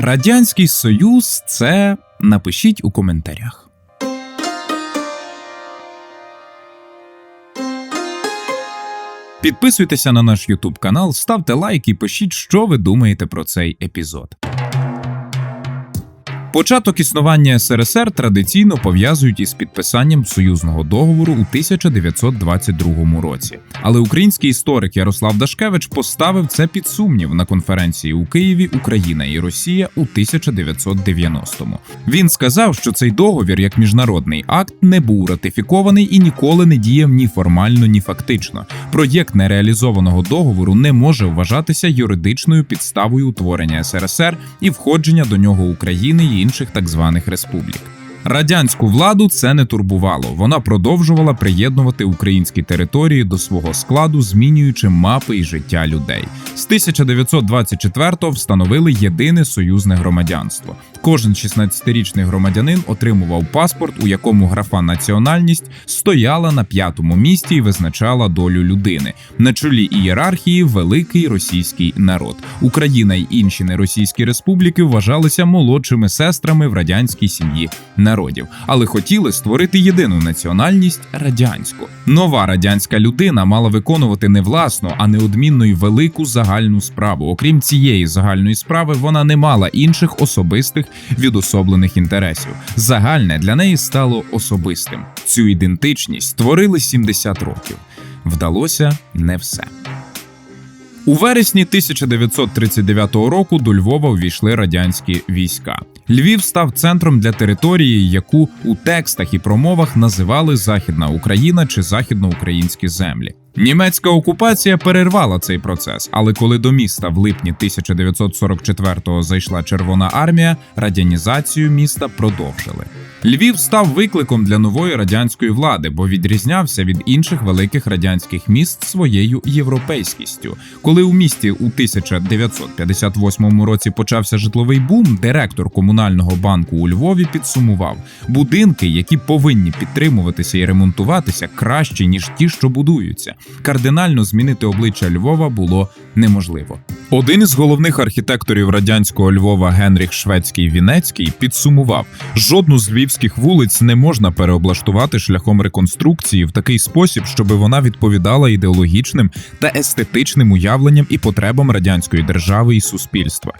Радянський Союз це напишіть у коментарях. Підписуйтеся на наш YouTube канал, ставте лайк і пишіть, що ви думаєте про цей епізод. Початок існування СРСР традиційно пов'язують із підписанням союзного договору у 1922 році. Але український історик Ярослав Дашкевич поставив це під сумнів на конференції у Києві Україна і Росія у 1990-му. Він сказав, що цей договір, як міжнародний акт, не був ратифікований і ніколи не діяв ні формально, ні фактично. Проєкт нереалізованого договору не може вважатися юридичною підставою утворення СРСР і входження до нього України і інших так званих республік. Радянську владу це не турбувало. Вона продовжувала приєднувати українські території до свого складу, змінюючи мапи і життя людей. З 1924-го встановили єдине союзне громадянство. Кожен 16-річний громадянин отримував паспорт, у якому графа національність стояла на п'ятому місці і визначала долю людини. На чолі ієрархії великий російський народ. Україна й інші неросійські республіки вважалися молодшими сестрами в радянській сім'ї народів, але хотіли створити єдину національність радянську. Нова радянська людина мала виконувати не власну, а неодмінно й велику загальну справу. Окрім цієї загальної справи, вона не мала інших особистих відособлених інтересів. Загальне для неї стало особистим. Цю ідентичність створили 70 років. Вдалося не все. У вересні 1939 року до Львова увійшли радянські війська. Львів став центром для території, яку у текстах і промовах називали Західна Україна чи західноукраїнські землі. Німецька окупація перервала цей процес, але коли до міста в липні 1944-го зайшла Червона армія, радянізацію міста продовжили. Львів став викликом для нової радянської влади, бо відрізнявся від інших великих радянських міст своєю європейськістю. Коли у місті у 1958 році почався житловий бум, директор комунального банку у Львові підсумував: будинки, які повинні підтримуватися і ремонтуватися, кращі ніж ті, що будуються. Кардинально змінити обличчя Львова було неможливо. Один із головних архітекторів радянського Львова Генріх Шведський Вінецький підсумував: жодну з львівських вулиць не можна переоблаштувати шляхом реконструкції в такий спосіб, щоб вона відповідала ідеологічним та естетичним уявленням і потребам радянської держави і суспільства.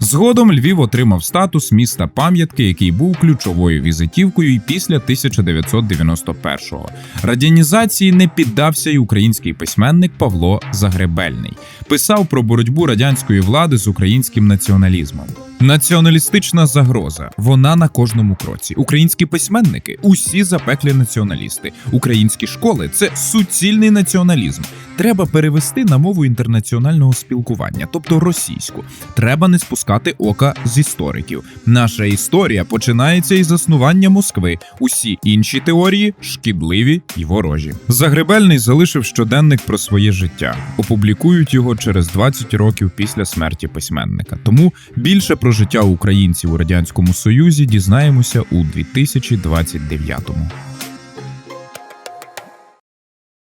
Згодом Львів отримав статус міста пам'ятки, який був ключовою візитівкою і після 1991-го. Радянізації не піддався й український письменник Павло Загребельний. Писав про боротьбу радянської влади з українським націоналізмом. Націоналістична загроза. Вона на кожному кроці. Українські письменники усі запеклі націоналісти. Українські школи це суцільний націоналізм. Треба перевести на мову інтернаціонального спілкування, тобто російську. Треба не спускати ока з істориків. Наша історія починається із заснування Москви. Усі інші теорії шкідливі й ворожі. Загребельний залишив щоденник про своє життя. Опублікують його через 20 років після смерті письменника. Тому більше про життя українців у радянському союзі дізнаємося у 2029-му.